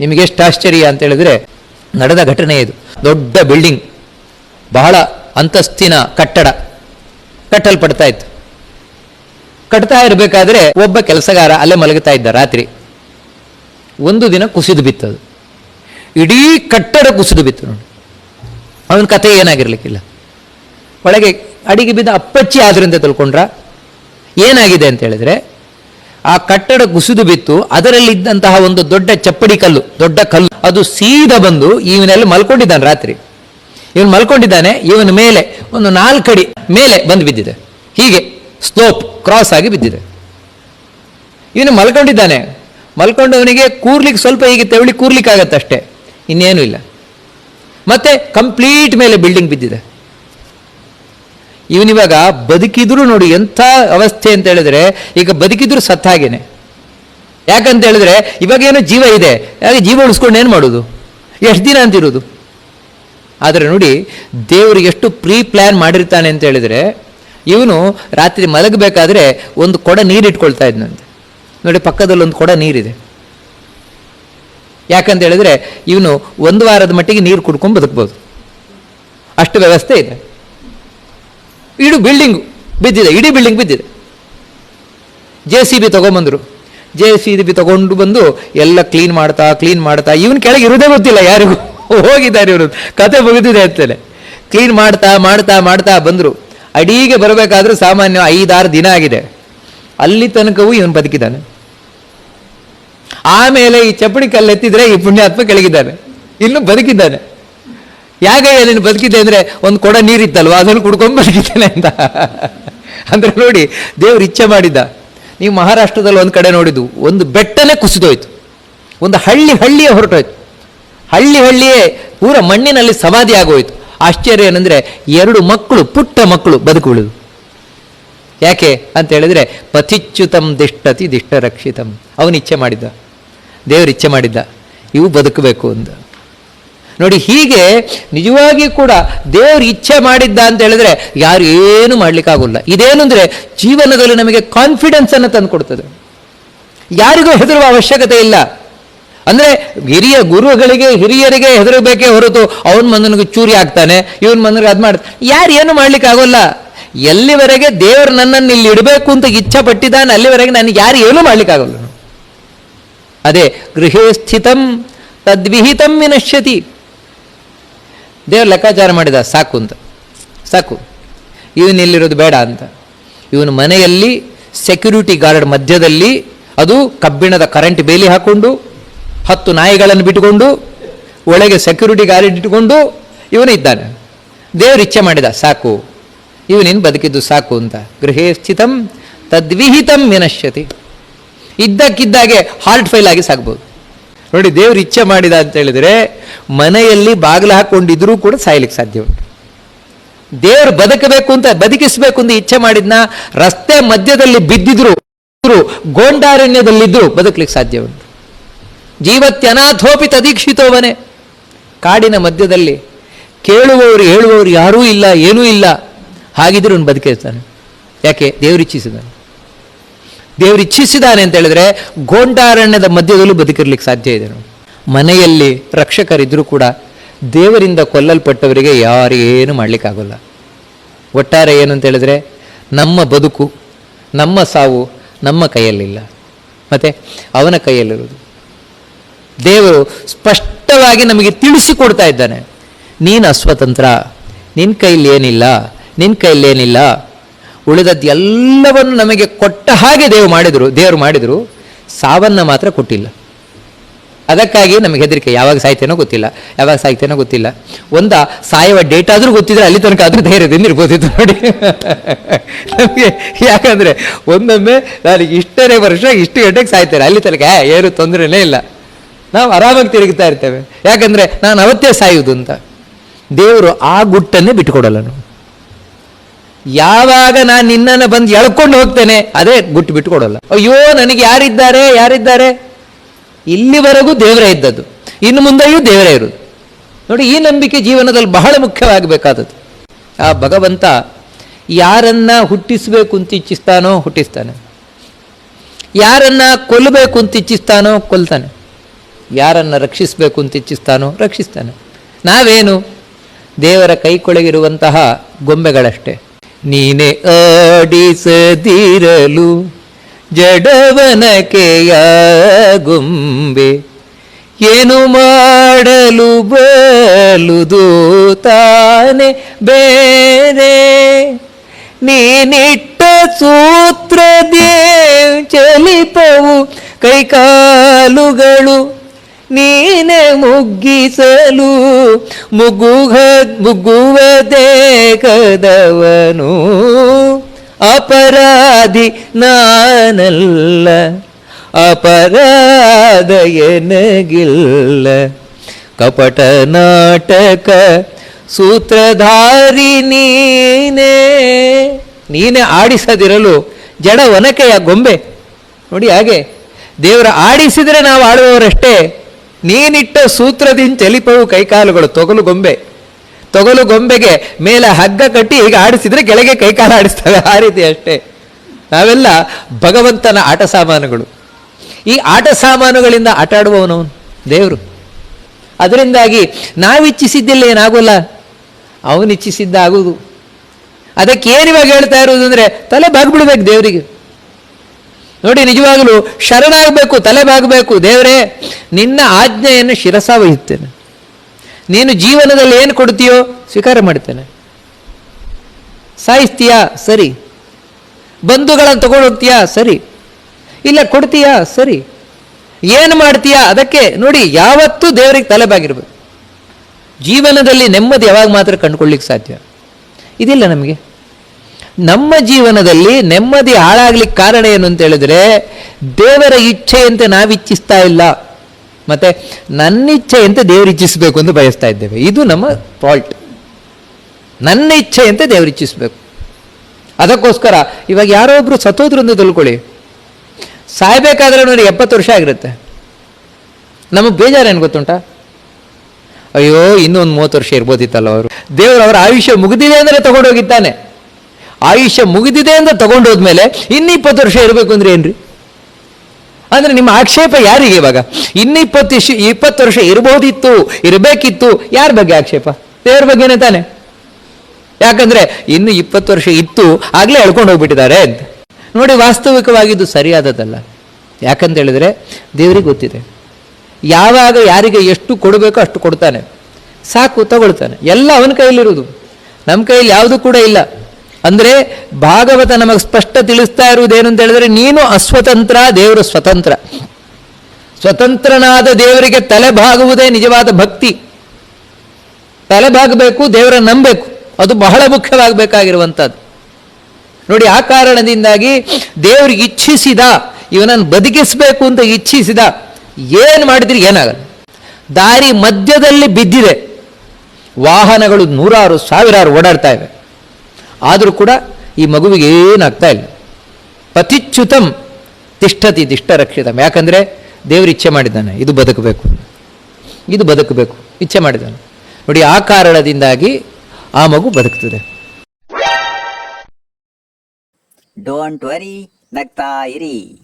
ನಿಮಗೆ ಎಷ್ಟು ಆಶ್ಚರ್ಯ ಅಂತ ಹೇಳಿದ್ರೆ ನಡೆದ ಘಟನೆ ಇದು. ದೊಡ್ಡ ಬಿಲ್ಡಿಂಗ್ ಬಹಳ ಅಂತಸ್ತಿನ ಕಟ್ಟಡ ಕಟ್ಟಲ್ಪಡ್ತಾ ಇತ್ತು. ಕಟ್ತಾ ಇರಬೇಕಾದ್ರೆ ಒಬ್ಬ ಕೆಲಸಗಾರ ಅಲ್ಲೇ ಮಲಗುತ್ತಾ ಇದ್ದ ರಾತ್ರಿ. ಒಂದು ದಿನ ಕುಸಿದು ಬಿತ್ತದು. ಇಡೀ ಕಟ್ಟಡ ಕುಸಿದು ಬಿತ್ತು ನೋಡಿ. ಅವನ ಕಥೆ ಏನಾಗಿರ್ಲಿಕ್ಕಿಲ್ಲ. ಒಳಗೆ ಅಡಿಗೆ ಬಿದ್ದ ಅಪ್ಪಚ್ಚಿ ಆದ್ರಿಂದ ತಿಳ್ಕೊಂಡ್ರ ಏನಾಗಿದೆ ಅಂತ ಹೇಳಿದ್ರೆ ಆ ಕಟ್ಟಡ ಕುಸಿದು ಬಿತ್ತು, ಅದರಲ್ಲಿದ್ದಂತಹ ಒಂದು ದೊಡ್ಡ ಚಪ್ಪಡಿ ಕಲ್ಲು, ದೊಡ್ಡ ಕಲ್ಲು, ಅದು ಸೀದಾ ಬಂದು ಇವನಲ್ಲಿ ಮಲ್ಕೊಂಡಿದ್ದಾನೆ ರಾತ್ರಿ. ಇವನು ಮಲ್ಕೊಂಡಿದ್ದಾನೆ, ಇವನ ಮೇಲೆ ಒಂದು ನಾಲ್ಕಡಿ ಮೇಲೆ ಬಂದು ಬಿದ್ದಿದೆ. ಹೀಗೆ ಸ್ಲೋಪ್ ಕ್ರಾಸ್ ಆಗಿ ಬಿದ್ದಿದೆ. ಇವನು ಮಲ್ಕೊಂಡಿದ್ದಾನೆ. ಮಲ್ಕೊಂಡವನಿಗೆ ಕೂರ್ಲಿಕ್ಕೆ ಸ್ವಲ್ಪ ಹೀಗೆ ತೆವಳಿ ಕೂರ್ಲಿಕ್ಕೆ ಆಗತ್ತಷ್ಟೇ ಇನ್ನೇನು ಇಲ್ಲ. ಮತ್ತೆ ಕಂಪ್ಲೀಟ್ ಮೇಲೆ ಬಿಲ್ಡಿಂಗ್ ಬಿದ್ದಿದೆ. ಇವನಿವಾಗ ಬದುಕಿದ್ರು ನೋಡಿ ಎಂಥ ಅವಸ್ಥೆ ಅಂತ ಹೇಳಿದ್ರೆ, ಈಗ ಬದುಕಿದ್ರು ಸತ್ತಾಗೇನೆ. ಯಾಕಂತ ಹೇಳಿದ್ರೆ ಇವಾಗ ಏನೋ ಜೀವ ಇದೆ, ಹಾಗೆ ಜೀವ ಉಳಿಸ್ಕೊಂಡು ಏನು ಮಾಡೋದು? ಎಷ್ಟು ದಿನ ಅಂತಿರೋದು ಆದರೆ ನೋಡಿ, ದೇವರು ಎಷ್ಟು ಪ್ರೀ ಪ್ಲ್ಯಾನ್ ಮಾಡಿರ್ತಾನೆ ಅಂತ ಹೇಳಿದರೆ, ಇವನು ರಾತ್ರಿ ಮಲಗಬೇಕಾದ್ರೆ ಒಂದು ಕೊಡ ನೀರು ಇಟ್ಕೊಳ್ತಾ ಇದ್ನಂತೆ. ನೋಡಿ ಪಕ್ಕದಲ್ಲಿ ಒಂದು ಕೊಡ ನೀರಿದೆ. ಯಾಕಂತ ಹೇಳಿದ್ರೆ, ಇವನು ಒಂದು ವಾರದ ಮಟ್ಟಿಗೆ ನೀರು ಕುಡ್ಕೊಂಡು ಬದುಕ್ಬೋದು. ಅಷ್ಟು ವ್ಯವಸ್ಥೆ ಇದೆ. ಇಡೀ ಬಿಲ್ಡಿಂಗ್ ಬಿದ್ದಿದೆ, ಇಡೀ ಬಿಲ್ಡಿಂಗ್ ಬಿದ್ದಿದೆ. ಜೆ ಸಿ ಬಿ ತೊಗೊಂಬಂದರು. ಜೆ ಸಿ ಬಿ ತಗೊಂಡು ಬಂದು ಎಲ್ಲ ಕ್ಲೀನ್ ಮಾಡ್ತಾ ಕ್ಲೀನ್ ಮಾಡ್ತಾ ಇವನ್ ಕೆಳಗೆ ಇರೋದೇ ಗೊತ್ತಿಲ್ಲ ಯಾರಿಗೂ. ಹೋಗಿದ್ದಾರೆ ಇವರು. ಕತೆ ಮುಗಿದಿದೆ ಅಂತೇಳಿ ಕ್ಲೀನ್ ಮಾಡ್ತಾ ಮಾಡ್ತಾ ಮಾಡ್ತಾ ಬಂದರು. ಅಡಿಗೆ ಬರಬೇಕಾದ್ರೂ ಸಾಮಾನ್ಯ ಐದಾರು ದಿನ ಆಗಿದೆ. ಅಲ್ಲಿ ತನಕವೂ ಇವನು ಬದುಕಿದ್ದಾನೆ. ಆಮೇಲೆ ಈ ಚಪ್ಪಡಿ ಕಲ್ಲು ಎತ್ತಿದ್ರೆ ಈ ಪುಣ್ಯಾತ್ಮ ಕೆಳಗಿದ್ದಾನೆ. ಇನ್ನು ಬದುಕಿದ್ದಾನೆ. ಯಾಕೆ ನೀನು ಬದುಕಿದ್ದೆ ಅಂದರೆ ಒಂದು ಕೊಡ ನೀರಿತ್ತಲ್ವ? ಅದನ್ನು ಕುಡ್ಕೊಂಡು ಬದುಕಿದ್ದೇನೆ ಅಂತ. ಅಂದರೆ ನೋಡಿ, ದೇವ್ರು ಇಚ್ಛೆ ಮಾಡಿದ್ದ. ನೀವು ಮಹಾರಾಷ್ಟ್ರದಲ್ಲಿ ಒಂದು ಕಡೆ ನೋಡಿದ್ದು, ಒಂದು ಬೆಟ್ಟನೇ ಕುಸಿದೋಯ್ತು. ಒಂದು ಹಳ್ಳಿ ಹಳ್ಳಿಯೇ ಹೊರಟೋಯ್ತು. ಹಳ್ಳಿ ಹಳ್ಳಿಯೇ ಪೂರ ಮಣ್ಣಿನಲ್ಲಿ ಸಮಾಧಿ ಆಗೋಯ್ತು. ಆಶ್ಚರ್ಯ ಏನಂದರೆ, ಎರಡು ಮಕ್ಕಳು, ಪುಟ್ಟ ಮಕ್ಕಳು ಬದುಕು ಉಳಿದು ಯಾಕೆ ಅಂತ ಹೇಳಿದ್ರೆ, ಪಥಿಚ್ಯುತಂ ದಿಷ್ಟತಿ ದಿಷ್ಟರಕ್ಷಿತಂ. ಅವನು ಇಚ್ಛೆ ಮಾಡಿದ್ದ. ದೇವರು ಇಚ್ಛೆ ಮಾಡಿದ್ದ. ಇವು ಬದುಕಬೇಕು ಅಂತ. ನೋಡಿ, ಹೀಗೆ ನಿಜವಾಗಿ ಕೂಡ ದೇವರು ಇಚ್ಛೆ ಮಾಡಿದ್ದ ಅಂತ ಹೇಳಿದ್ರೆ ಯಾರು ಏನು ಮಾಡ್ಲಿಕ್ಕಾಗಲ್ಲ. ಇದೇನು ಅಂದ್ರೆ ಜೀವನದಲ್ಲಿ ನಮಗೆ ಕಾನ್ಫಿಡೆನ್ಸ್ ಅನ್ನು ತಂದು ಕೊಡ್ತದೆ. ಯಾರಿಗೂ ಹೆದರುವ ಅವಶ್ಯಕತೆ ಇಲ್ಲ. ಅಂದ್ರೆ ಹಿರಿಯ ಗುರುಗಳಿಗೆ, ಹಿರಿಯರಿಗೆ ಹೆದರಬೇಕೇ ಹೊರತು ಅವನ ಮನನಿಗೆ ಚೂರಿ ಆಗ್ತಾನೆ ಇವನ್ ಮನನಿಗೆ ಅದ್ ಮಾಡ್ತಾನೆ. ಯಾರು ಏನು ಮಾಡ್ಲಿಕ್ಕೆ ಆಗೋಲ್ಲ ಎಲ್ಲಿವರೆಗೆ ದೇವರು ನನ್ನನ್ನು ಇಲ್ಲಿ ಇಡಬೇಕು ಅಂತ ಇಚ್ಛೆ ಪಟ್ಟಿದ್ದಾನೆ ಅಲ್ಲಿವರೆಗೆ ನನಗೆ ಯಾರು ಏನೂ ಮಾಡ್ಲಿಕ್ಕಾಗಲ್ಲ. ಅದೇ ಗೃಹೇ ಸ್ಥಿತಂ ತದ್ವಿಹಿತಂ ವಿನಶ್ಯತಿ. ದೇವ್ರು ಲೆಕ್ಕಾಚಾರ ಮಾಡಿದ, ಸಾಕು ಅಂತ. ಸಾಕು. ಇವನು ಇಲ್ಲಿರೋದು ಬೇಡ ಅಂತ. ಇವನು ಮನೆಯಲ್ಲಿ ಸೆಕ್ಯೂರಿಟಿ ಗಾರ್ಡ್ ಮಧ್ಯದಲ್ಲಿ ಅದು ಕಬ್ಬಿಣದ ಕರೆಂಟ್ ಬೇಲಿ ಹಾಕ್ಕೊಂಡು ಹತ್ತು ನಾಯಿಗಳನ್ನು ಬಿಟ್ಟುಕೊಂಡು, ಒಳಗೆ ಸೆಕ್ಯೂರಿಟಿ ಗಾರ್ಡ್ ಇಟ್ಟುಕೊಂಡು ಇವನು ಇದ್ದಾನೆ. ದೇವರು ಇಚ್ಛೆ ಮಾಡಿದ, ಸಾಕು. ಇವನೇನು ಬದುಕಿದ್ದು ಸಾಕು ಅಂತ. ಗೃಹೇ ಸ್ಥಿತಂ ತದ್ವಿಹಿತಂ ವಿನಶ್ಯತಿ. ಇದ್ದಕ್ಕಿದ್ದಾಗೆ ಹಾರ್ಟ್ ಫೈಲ್ ಆಗಿ ಸಾಗ್ಬೋದು ನೋಡಿ ದೇವ್ರು ಇಚ್ಛೆ ಮಾಡಿದ ಅಂತ ಹೇಳಿದ್ರೆ ಮನೆಯಲ್ಲಿ ಬಾಗಿಲು ಹಾಕೊಂಡಿದ್ರೂ ಕೂಡ ಸಾಯ್ಲಿಕ್ಕೆ ಸಾಧ್ಯ ಉಂಟು. ದೇವ್ರು ಬದುಕಬೇಕು ಅಂತ, ಬದುಕಿಸಬೇಕು ಅಂತ ಇಚ್ಛೆ ಮಾಡಿದ್ನ, ರಸ್ತೆ ಮಧ್ಯದಲ್ಲಿ ಬಿದ್ದಿದ್ರು ಗೋಂಡಾರಣ್ಯದಲ್ಲಿದ್ದರೂ ಬದುಕಲಿಕ್ಕೆ ಸಾಧ್ಯ ಉಂಟು. ಜೀವತ್ಯನಾಥೋಪಿ ತದೀಕ್ಷಿತೋವನೆ ಕಾಡಿನ ಮಧ್ಯದಲ್ಲಿ ಕೇಳುವವರು ಹೇಳುವವರು ಯಾರೂ ಇಲ್ಲ, ಏನೂ ಇಲ್ಲ, ಹಾಗಿದ್ರೂ ಬದುಕಿರ್ತಾನೆ. ಯಾಕೆ? ದೇವರು ಇಚ್ಛಿಸಿದಾನೆ ದೇವರು ಇಚ್ಛಿಸಿದ್ದಾನೆ ಅಂತ ಹೇಳಿದ್ರೆ ಗೋಂಡಾರಣ್ಯದ ಮಧ್ಯದಲ್ಲೂ ಬದುಕಿರ್ಲಿಕ್ಕೆ ಸಾಧ್ಯ ಇದೆ. ಮನೆಯಲ್ಲಿ ರಕ್ಷಕರಿದ್ರೂ ಕೂಡ ದೇವರಿಂದ ಕೊಲ್ಲಲ್ಪಟ್ಟವರಿಗೆ ಯಾರೇನು ಮಾಡಲಿಕ್ಕಾಗಲ್ಲ. ಒಟ್ಟಾರೆ ಏನು ಅಂತ ಹೇಳಿದ್ರೆ ನಮ್ಮ ಬದುಕು, ನಮ್ಮ ಸಾವು ನಮ್ಮ ಕೈಯಲ್ಲಿಲ್ಲ. ಮತ್ತೆ ಅವನ ಕೈಯಲ್ಲಿರೋದು ದೇವರು ಸ್ಪಷ್ಟವಾಗಿ ನಮಗೆ ತಿಳಿಸಿಕೊಡ್ತಾ ಇದ್ದಾನೆ. ನೀನು ಅಸ್ವತಂತ್ರ ನಿನ್ನ ಕೈಲಿ ಏನಿಲ್ಲ ನಿನ್ನ ಕೈಲಿ ಉಳಿದದ್ದು ಎಲ್ಲವನ್ನು ನಮಗೆ ಕೊಟ್ಟ ಹಾಗೆ ದೇವರು ಮಾಡಿದರು ದೇವರು ಮಾಡಿದರು ಸಾವನ್ನ ಮಾತ್ರ ಕೊಟ್ಟಿಲ್ಲ. ಅದಕ್ಕಾಗಿ ನಮಗೆ ಹೆದರಿಕೆ ಯಾವಾಗ ಸಾಯ್ತೇನೋ ಗೊತ್ತಿಲ್ಲ ಯಾವಾಗ ಸಾಯ್ತೇನೋ ಗೊತ್ತಿಲ್ಲ. ಒಂದ ಸಾಯುವ ಡೇಟ್ ಆದರೂ ಗೊತ್ತಿದ್ರೆ ಅಲ್ಲಿ ತನಕ ಆದರೂ ಧೈರ್ಯದಿಂದ ಇರ್ಬೋದಿತ್ತು ನೋಡಿ. ನಮಗೆ ಯಾಕಂದರೆ ಒಂದೊಮ್ಮೆ ನಾನು ಇಷ್ಟನೇ ವರ್ಷ ಇಷ್ಟು ಗಂಟೆಗೆ ಸಾಯ್ತೇನೆ ಅಲ್ಲಿ ತನಕ "ಏ, ಏನು ತೊಂದರೆನೇ ಇಲ್ಲ. ನಾವು ಆರಾಮಾಗಿ ತಿರುಗ್ತಾ ಇರ್ತೇವೆ. ಯಾಕಂದರೆ ನಾನು ಅವತ್ತೇ ಸಾಯುವುದು ಅಂತ. ದೇವರು ಆ ಗುಟ್ಟನ್ನೇ ಬಿಟ್ಟುಕೊಡಲ್ಲ ನಾವು. ಯಾವಾಗ ನಾನು ನಿನ್ನನ್ನು ಬಂದು ಎಳ್ಕೊಂಡು ಹೋಗ್ತೇನೆ, ಅದೇ ಗುಟ್ಟು ಬಿಟ್ಕೊಡಲ್ಲ ಅಯ್ಯೋ, ನನಗೆ ಯಾರಿದ್ದಾರೆ ಯಾರಿದ್ದಾರೆ? ಇಲ್ಲಿವರೆಗೂ ದೇವರೇ ಇದ್ದದ್ದು. ಇನ್ನು ಮುಂದೆಯೂ ದೇವರೇ ಇರುವುದು. ನೋಡಿ, ಈ ನಂಬಿಕೆ ಜೀವನದಲ್ಲಿ ಬಹಳ ಮುಖ್ಯವಾಗಬೇಕಾದದ್ದು. ಆ ಭಗವಂತ ಯಾರನ್ನ ಹುಟ್ಟಿಸಬೇಕು ಅಂತ ಇಚ್ಛಿಸ್ತಾನೋ ಹುಟ್ಟಿಸ್ತಾನೆ. ಯಾರನ್ನ ಕೊಲ್ಲಬೇಕು ಅಂತ ಇಚ್ಛಿಸ್ತಾನೋ ಕೊಲ್ತಾನೆ. ಯಾರನ್ನ ರಕ್ಷಿಸಬೇಕು ಅಂತ ಇಚ್ಛಿಸ್ತಾನೋ ರಕ್ಷಿಸ್ತಾನೆ. ನಾವೇನು? ದೇವರ ಕೈಕೊಳಗಿರುವಂತಹ ಗೊಂಬೆಗಳಷ್ಟೇ. ನೀನೆ ಆಡಿಸದಿರಲು ಜಡವನಕೆಯ ಗುಂಬೆ ಏನು ಮಾಡಲು ಬಲುದು ತಾನೆ ಬೇರೆ. ನೀನಿಟ್ಟ ಸೂತ್ರದೇ ಚಲಿಪವು ಕೈಕಾಲುಗಳು. ನೀನೆ ಮುಗ್ಗಿಸಲು ಮುಗುಹ ಮುಗ್ಗುವದೇ ಕದವನು ಅಪರಾಧಿ ನಾನಲ್ಲ, ಅಪರಾಧ ಎನಗಿಲ್ಲ. ಕಪಟ ನಾಟಕ ಸೂತ್ರಧಾರಿ ನೀನೇ. ನೀನೇ ಆಡಿಸದಿರಲು ಜಡ ಒನಕೆಯ ಗೊಂಬೆ. ನೋಡಿ ಹಾಗೆ, ದೇವರ ಆಡಿಸಿದರೆ ನಾವು ಆಡುವವರಷ್ಟೇ. ನೀನಿಟ್ಟ ಸೂತ್ರದಿಂದ ಚಲಿಪವು ಕೈಕಾಲುಗಳು, ತೊಗಲು ಗೊಂಬೆ. ತೊಗಲು ಗೊಂಬೆಗೆ ಮೇಲೆ ಹಗ್ಗ ಕಟ್ಟಿ ಈಗ ಆಡಿಸಿದ್ರೆ ಕೆಳಗೆ ಕೈಕಾಲು ಆಡಿಸ್ತವೆ, ಆ ರೀತಿ ಅಷ್ಟೇ. ನಾವೆಲ್ಲ ಭಗವಂತನ ಆಟ ಸಾಮಾನುಗಳು. ಈ ಆಟ ಸಾಮಾನುಗಳಿಂದ ಆಟ ಆಡುವವನವನು ದೇವರು. ಅದರಿಂದಾಗಿ ನಾವಿಚ್ಛಿಸಿದ್ದಿಲ್ಲ ಏನಾಗೋಲ್ಲ? ಅವನು ಇಚ್ಛಿಸಿದ್ದ ಆಗುವುದು ಅದಕ್ಕೆ ಏನು ಇವಾಗ ಹೇಳ್ತಾ ಇರುವುದು ಅಂದರೆ ತಲೆ ಬಾಗ್ಬಿಡ್ಬೇಕು ದೇವರಿಗೆ. ನೋಡಿ, ನಿಜವಾಗಲೂ ಶರಣಾಗಬೇಕು ತಲೆ ಬಾಗಬೇಕು ದೇವರೇ, ನಿನ್ನ ಆಜ್ಞೆಯನ್ನು ಶಿರಸ ವಹಿಸ್ತೇನೆ. ನೀನು ಜೀವನದಲ್ಲಿ ಏನು ಕೊಡ್ತೀಯೋ ಸ್ವೀಕಾರ ಮಾಡ್ತೇನೆ. ಸಾಯಿಸ್ತೀಯಾ? ಸರಿ. ಬಂಧುಗಳನ್ನು ತಗೊಂಡು ಸರಿ. ಇಲ್ಲ, ಕೊಡ್ತೀಯಾ? ಸರಿ. ಏನು ಮಾಡ್ತೀಯಾ? ಅದಕ್ಕೆ ನೋಡಿ, ಯಾವತ್ತೂ ದೇವರಿಗೆ ತಲೆಬಾಗಿರ್ಬೇಕು. ಜೀವನದಲ್ಲಿ ನೆಮ್ಮದಿ ಯಾವಾಗ ಮಾತ್ರ ಕಂಡುಕೊಳ್ಳಿಕ್ಕೆ ಸಾಧ್ಯ? ಇದಿಲ್ಲ ನಮಗೆ. ನಮ್ಮ ಜೀವನದಲ್ಲಿ ನೆಮ್ಮದಿ ಹಾಳಾಗ್ಲಿಕ್ಕೆ ಕಾರಣ ಏನು ಅಂತ ಹೇಳಿದ್ರೆ, ದೇವರ ಇಚ್ಛೆಯಂತೆ ನಾವು ಇಚ್ಛಿಸ್ತಾ ಇಲ್ಲ. ಮತ್ತೆ ನನ್ನ ಇಚ್ಛೆಯಂತೆ ದೇವರು ಇಚ್ಛಿಸಬೇಕು ಅಂತ ಬಯಸ್ತಾ ಇದ್ದೇವೆ. ಇದು ನಮ್ಮ ಫಾಲ್ಟ್ ನನ್ನ ಇಚ್ಛೆಯಂತೆ ದೇವರು ಇಚ್ಛಿಸಬೇಕು. ಅದಕ್ಕೋಸ್ಕರ ಇವಾಗ ಯಾರೋ ಒಬ್ರು ಸತ್ತೋದ್ರು ತಿಳ್ಕೊಳ್ಳಿ. ಸಾಯ್ಬೇಕಾದ್ರೆ ನೋಡಿ ಎಪ್ಪತ್ತು ವರ್ಷ ಆಗಿರುತ್ತೆ. ನಮಗೆ ಬೇಜಾರೇನು ಗೊತ್ತುಂಟ? ಅಯ್ಯೋ, ಇನ್ನೊಂದು ಮೂವತ್ತು ವರ್ಷ ಇರ್ಬೋದಿತ್ತಲ್ಲ ಅವರು. ದೇವರು ಅವರ ಆಯುಷ್ಯ ಮುಗಿದಿದೆ ಅಂದರೆ ತಗೊಂಡೋಗಿದ್ದಾನೆ. ಆಯುಷ್ಯ ಮುಗಿದಿದೆ ಅಂತ ತಗೊಂಡೋದ್ಮೇಲೆ ಇನ್ನು ಇಪ್ಪತ್ತು ವರ್ಷ ಇರಬೇಕು ಅಂದ್ರೆ ಏನ್ರಿ? ಅಂದ್ರೆ ನಿಮ್ಮ ಆಕ್ಷೇಪ ಯಾರಿಗೆ ಇವಾಗ? ಇನ್ನು ಇಪ್ಪತ್ತು ವರ್ಷ ಇರಬಹುದಿತ್ತು, ಇರಬೇಕಿತ್ತು, ಯಾರ ಬಗ್ಗೆ ಆಕ್ಷೇಪ? ದೇವ್ರ ಬಗ್ಗೆನೇ ತಾನೆ. ಯಾಕಂದ್ರೆ ಇನ್ನು ಇಪ್ಪತ್ತು ವರ್ಷ ಇತ್ತು, ಆಗ್ಲೇ ಎಳ್ಕೊಂಡು ಹೋಗ್ಬಿಟ್ಟಿದ್ದಾರೆ ಅಂತ. ನೋಡಿ, ವಾಸ್ತವಿಕವಾಗಿದ್ದು ಸರಿಯಾದದಲ್ಲ ಯಾಕಂತ ಹೇಳಿದ್ರೆ ದೇವ್ರಿಗೆ ಗೊತ್ತಿದೆ. ಯಾವಾಗ ಯಾರಿಗೆ ಎಷ್ಟು ಕೊಡಬೇಕೋ ಅಷ್ಟು ಕೊಡ್ತಾನೆ. ಸಾಕು, ತಗೊಳ್ತಾನೆ. ಎಲ್ಲ ಅವನ ಕೈಯಲ್ಲಿರುವುದು. ನಮ್ಮ ಕೈಯಲ್ಲಿ ಯಾವುದು ಕೂಡ ಇಲ್ಲ. ಅಂದರೆ ಭಾಗವತ ನಮಗೆ ಸ್ಪಷ್ಟ ತಿಳಿಸ್ತಾ ಇರುವುದೇನು ಅಂತ ಹೇಳಿದ್ರೆ ನೀನು ಅಸ್ವತಂತ್ರ, ದೇವರು ಸ್ವತಂತ್ರ. ಸ್ವತಂತ್ರನಾದ ದೇವರಿಗೆ ತಲೆ ಬಾಗುವುದೇ ನಿಜವಾದ ಭಕ್ತಿ. ತಲೆ ಬಾಗಬೇಕು, ದೇವರ ನಂಬಬೇಕು. ಅದು ಬಹಳ ಮುಖ್ಯವಾಗಬೇಕಾಗಿರುವಂಥದ್ದು. ನೋಡಿ, ಆ ಕಾರಣದಿಂದಾಗಿ ದೇವರಿಗೆ ಇಚ್ಛಿಸಿದ, ಇವನನ್ನು ಬದುಕಿಸಬೇಕು ಅಂತ ಇಚ್ಛಿಸಿದ, ಏನು ಮಾಡಿದ್ರಿ ಏನಾಗಲ್ಲ. ದಾರಿ ಮಧ್ಯದಲ್ಲಿ ಬಿದ್ದಿದೆ. ವಾಹನಗಳು ನೂರಾರು, ಸಾವಿರಾರು ಓಡಾಡ್ತಾ ಇವೆ. ಆದರೂ ಕೂಡ ಈ ಮಗುವಿಗೆ ಏನಾಗ್ತಾ ಇಲ್ಲ. ಪತಿಚ್ಯುತಂ ತಿಷ್ಠತಿ ತಿಷ್ಠ ರಕ್ಷಿತಂ ಯಾಕಂದರೆ ದೇವರು ಇಚ್ಛೆ ಮಾಡಿದ್ದಾನೆ, ಇದು ಬದುಕಬೇಕು. ಇದು ಬದುಕಬೇಕು, ಇಚ್ಛೆ ಮಾಡಿದ್ದಾನೆ. ನೋಡಿ, ಆ ಕಾರಣದಿಂದಾಗಿ ಆ ಮಗು ಬದುಕ್ತದೆ. ಡೋಂಟ್ ವರಿ ನಗ್ತಾ ಇರಿ.